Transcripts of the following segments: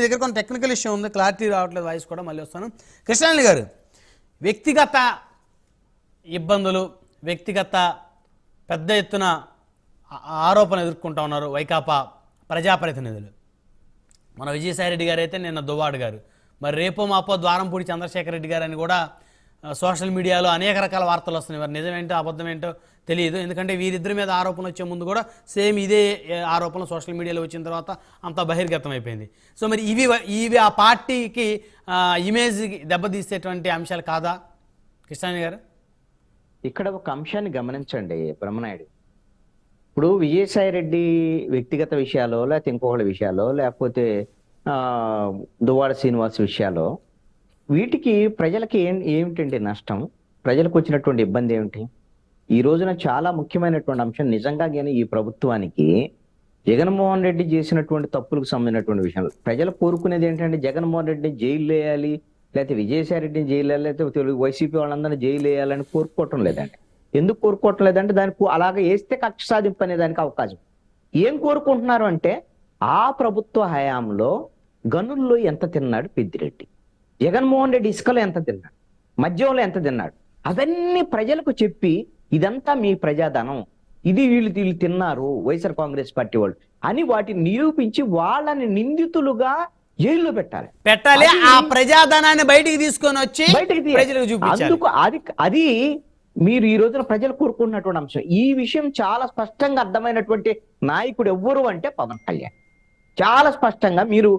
మీ దగ్గర కొంత technical issue ఉంది క్లారిటీ రావట్లేదు వాయిస్ కూడా మళ్ళీ వస్తాను. కృష్ణాని గారు వ్యక్తిగత ఇబ్బందులు వ్యక్తిగత పెద్ద ఎత్తున ఆరోపణ ఎదుర్కొంటా ఉన్నారు వైకాపా ప్రజాప్రతినిధులు. మన విజయసాయి రెడ్డి గారు అయితే నిన్న దువ్వాడు గారు. మరి రేపో మాపో ద్వారంపూడి చంద్రశేఖర్ రెడ్డి గారు అని కూడా సోషల్ మీడియాలో అనేక రకాల వార్తలు వస్తున్నాయి. మరి నిజమేంటో అబద్ధమేంటో తెలియదు. ఎందుకంటే వీరిద్దరి మీద ఆరోపణ వచ్చే ముందు కూడా సేమ్ ఇదే ఆరోపణలు సోషల్ మీడియాలో వచ్చిన తర్వాత అంత బహిర్గతం అయిపోయింది సో మరి ఇవి ఇవి ఆ పార్టీకి ఇమేజ్ దెబ్బతీసేటువంటి అంశాలు కాదా? కృష్ణాని గారు? ఇక్కడ ఒక అంశాన్ని గమనించండి బ్రహ్మనాయుడు. ఇప్పుడు విజయసాయి రెడ్డి వ్యక్తిగత విషయాలో లేకపోతే ఇంకొకళ్ళ విషయాలో లేకపోతే దువ్వాడ శ్రీనివాస్ విషయాలో వీటికి ప్రజలకి ఏం ఏమిటండి నష్టం? ప్రజలకు వచ్చినటువంటి ఇబ్బంది ఏమిటి? ఈ రోజున చాలా ముఖ్యమైనటువంటి అంశం నిజంగా కానీ ఈ ప్రభుత్వానికి జగన్మోహన్ రెడ్డి చేసినటువంటి తప్పులకు సంబంధించినటువంటి విషయాలు ప్రజలు కోరుకునేది ఏంటంటే జగన్మోహన్ రెడ్డిని జైలు వేయాలి లేకపోతే విజయసాయి రెడ్డిని జైలు వేయాలి లేకపోతే తెలుగు వైసీపీ వాళ్ళందరినీ జైలు వేయాలని కోరుకోవటం లేదండి. ఎందుకు కోరుకోవటం లేదంటే దానికి అలాగే వేస్తే కక్ష సాధింపు అనే దానికి అవకాశం. ఏం కోరుకుంటున్నారు అంటే ఆ ప్రభుత్వ హయాంలో గనుల్లో ఎంత తిన్నాడు పెద్దిరెడ్డి. జగన్మోహన్ రెడ్డి ఇసుకలో ఎంత తిన్నాడు? మద్యంలో ఎంత తిన్నాడు? అవన్నీ ప్రజలకు చెప్పి ఇదంతా మీ ప్రజాధనం. ఇది వీళ్ళు వీళ్ళు తిన్నారు వైఎస్ఆర్ కాంగ్రెస్ పార్టీ వాళ్ళు అని వాటిని నిరూపించి వాళ్ళని నిందితులుగా జైల్లో పెట్టాలి. పెట్టాలి. ఆ ప్రజాధనాన్ని బయటికి తీసుకొని వచ్చి బయటకు అందుకు అది అది మీరు ఈ రోజున ప్రజలు కోరుకుంటున్నటువంటి అంశం. ఈ విషయం చాలా స్పష్టంగా అర్థమైనటువంటి నాయకుడు ఎవ్వరు అంటే పవన్ కళ్యాణ్. చాలా స్పష్టంగా మీరు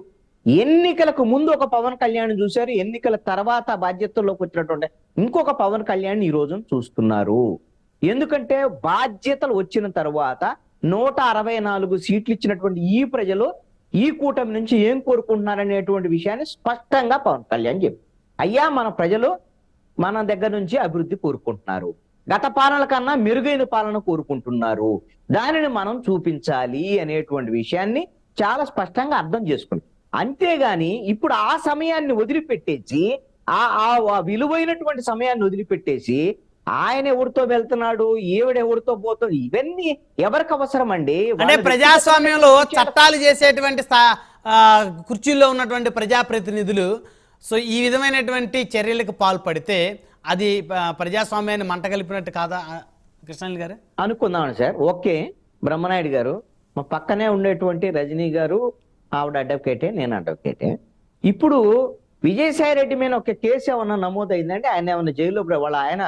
ఎన్నికలకు ముందు ఒక పవన్ కళ్యాణ్ చూశారు ఎన్నికల తర్వాత బాధ్యతల్లోకి వచ్చినటువంటి ఇంకొక పవన్ కళ్యాణ్ ఈ రోజున చూస్తున్నారు. ఎందుకంటే బాధ్యతలు వచ్చిన తర్వాత నూట అరవై నాలుగు సీట్లు ఇచ్చినటువంటి ఈ ప్రజలు ఈ కూటమి నుంచి ఏం కోరుకుంటున్నారనేటువంటి విషయాన్ని స్పష్టంగా పవన్ కళ్యాణ్ చెప్పారు. అయ్యా మన ప్రజలు మన దగ్గర నుంచి అభివృద్ధి కోరుకుంటున్నారు. గత పాలన కన్నా మెరుగైన పాలన కోరుకుంటున్నారు. దానిని మనం చూపించాలి అనేటువంటి విషయాన్ని చాలా స్పష్టంగా అర్థం చేసుకుంటాం అంతేగాని ఇప్పుడు ఆ సమయాన్ని వదిలిపెట్టేసి ఆ ఆ- విలువైనటువంటి సమయాన్ని వదిలిపెట్టేసి ఆయన ఎవరితో వెళ్తున్నాడు ఈవిడ ఎవరితో పోతుంది ఇవన్నీ ఎవరికి అవసరం అండి అంటే ప్రజాస్వామ్యంలో చట్టాలు చేసేటువంటి కుర్చీల్లో ఉన్నటువంటి ప్రజాప్రతినిధులు సో ఈ విధమైనటువంటి చర్యలకు పాల్పడితే అది ప్రజాస్వామ్యాన్ని మంట కలిపినట్టు కాదా ఆ, కృష్ణాలి గారు? అనుకుందాం సార్. ఓకే. బ్రహ్మనాయుడు గారు మా పక్కనే ఉండేటువంటి రజనీ గారు ఆవిడ అడ్వకేటే నేను అడ్వకేటే ఇప్పుడు విజయసాయి రెడ్డి మీద ఒక కేసు ఏమన్నా నమోదైందంటే ఆయన ఏమన్నా జైల్లో వాళ్ళ ఆయన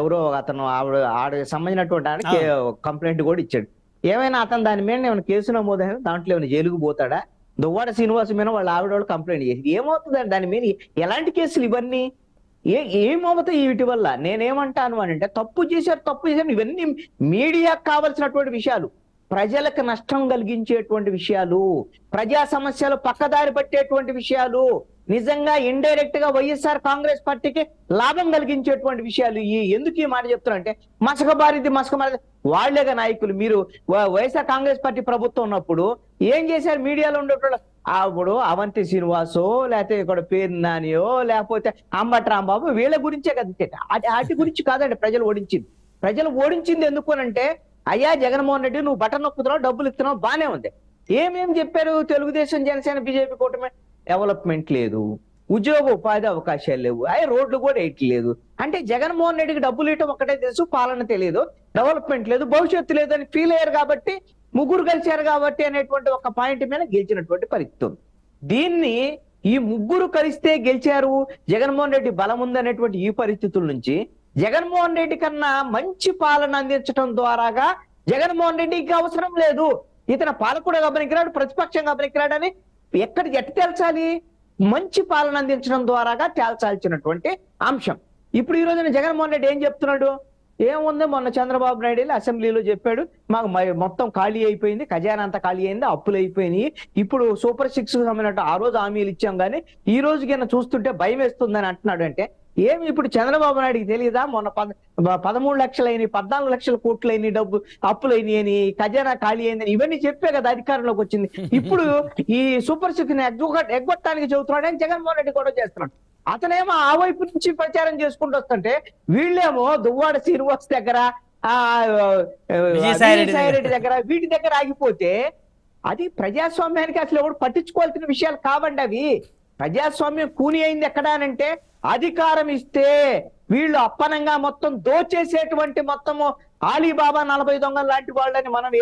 ఎవరో అతను ఆవిడ ఆడ సంబంధించినటువంటి ఆయన కంప్లైంట్ కూడా ఇచ్చాడు. ఏమైనా అతను దాని మీద ఏమైనా కేసు నమోదైనా దాంట్లో ఏమైనా జైలుకు పోతాడా? దువ్వాడ శ్రీనివాస్ మీద వాళ్ళ ఆవిడ వాళ్ళు కంప్లైంట్ చేసి ఏమవుతుందండి దాని మీద? ఎలాంటి కేసులు ఇవన్నీ? ఏ ఏమవుతాయి వీటి వల్ల? నేనేమంటాను అని అంటే తప్పు చేశారు తప్పు చేశారు ఇవన్నీ మీడియాకు కావలసినటువంటి విషయాలు. ప్రజలకు నష్టం కలిగించేటువంటి విషయాలు ప్రజా సమస్యలు పక్కదారి పట్టేటువంటి విషయాలు నిజంగా ఇండైరెక్ట్గా వైఎస్ఆర్ కాంగ్రెస్ పార్టీకి లాభం కలిగించేటువంటి విషయాలు ఈ ఎందుకు ఈ మాట చెప్తున్నా అంటే మసకబారిది మసకబారిది వాళ్ళేగా నాయకులు మీరు వైఎస్ఆర్ కాంగ్రెస్ పార్టీ ప్రభుత్వం ఉన్నప్పుడు ఏం చేశారు మీడియాలో ఉండేటోళ్ళు? అప్పుడు అవంతి శ్రీనివాసో లేకపోతే ఇక్కడ పేరు నానియో లేకపోతే అంబటి రాంబాబు వీళ్ళ గురించే కదా అది వాటి గురించి కాదండి ప్రజలు ఓడించింది. ప్రజలు ఓడించింది ఎందుకు అంటే అయ్యా జగన్మోహన్ రెడ్డి నువ్వు బటన్ నొక్కుతున్నావు డబ్బులు ఇస్తున్నావు బానే ఉంది. ఏమేం చెప్పారు తెలుగుదేశం జనసేన బీజేపీ కూటమి? డెవలప్మెంట్ లేదు. ఉద్యోగ ఉపాధి అవకాశాలు లేవు. అయ్యే రోడ్లు కూడా వేయట్లేదు అంటే జగన్మోహన్ రెడ్డికి డబ్బులు ఇవ్వటం ఒకటే తెలుసు పాలన తెలియదు. డెవలప్మెంట్ లేదు భవిష్యత్తు లేదు అని ఫీల్ అయ్యారు కాబట్టి ముగ్గురు కలిశారు కాబట్టి అనేటువంటి ఒక పాయింట్ మీద గెలిచినటువంటి పరిస్థితి ఉంది. దీన్ని ఈ ముగ్గురు కలిస్తే గెలిచారు జగన్మోహన్ రెడ్డి బలం ఉందనేటువంటి ఈ పరిస్థితుల నుంచి జగన్మోహన్ రెడ్డి కన్నా మంచి పాలన అందించడం ద్వారాగా జగన్మోహన్ రెడ్డికి అవసరం లేదు. ఇతను పాలకుడుగా పనికిరాడు ప్రతిపక్షంగా పనికిరాడని ఎక్కడ ఎట్టు తేల్చాలి? మంచి పాలన అందించడం ద్వారాగా తేల్చాల్సినటువంటి అంశం. ఇప్పుడు ఈ రోజున జగన్మోహన్ రెడ్డి ఏం చెప్తున్నాడు? ఏముంది? మొన్న చంద్రబాబు నాయుడు వెళ్ళి అసెంబ్లీలో చెప్పాడు మాకు మొత్తం ఖాళీ అయిపోయింది ఖజానా అంతా ఖాళీ అయింది అప్పులు అయిపోయినాయి. ఇప్పుడు సూపర్ సిక్స్ సంబంధించిన ఆ రోజు హామీలు ఇచ్చాం కానీ ఈ రోజు కింద చూస్తుంటే భయం వేస్తుందని అంటున్నాడు అంటే ఏమి ఇప్పుడు చంద్రబాబు నాయుడికి తెలియదా మొన్న పద పదమూడు లక్షలు పద్నాలుగు లక్షల కోట్లు అయినాయి డబ్బు అప్పులు అయినాయి అని ఖజానా ఖాళీ అయిందని ఇవన్నీ చెప్పే కదా అధికారంలోకి వచ్చింది. ఇప్పుడు ఈ సూపర్ సిక్స్ ఎగ్గొట్టడానికి చెబుతున్నాడు అని జగన్మోహన్ రెడ్డి కూడా చేస్తున్నాడు. అతనేమో ఆ వైపు నుంచి ప్రచారం చేసుకుంటూ వస్తుంటే వీళ్ళేమో దువ్వాడ శ్రీనివాస్ దగ్గర రెడ్డి దగ్గర. వీటి దగ్గర ఆగిపోతే అది ప్రజాస్వామ్యానికి అసలు ఎవడు పట్టించుకోవాల్సిన విషయాలు కావండి అవి. ప్రజాస్వామ్యం కూని అయింది ఎక్కడ అనంటే అధికారం ఇస్తే వీళ్ళు అప్పనంగా మొత్తం దోచేసేటువంటి మొత్తము ఆలీబాబా నలభై దొంగలు లాంటి వాళ్ళని మనం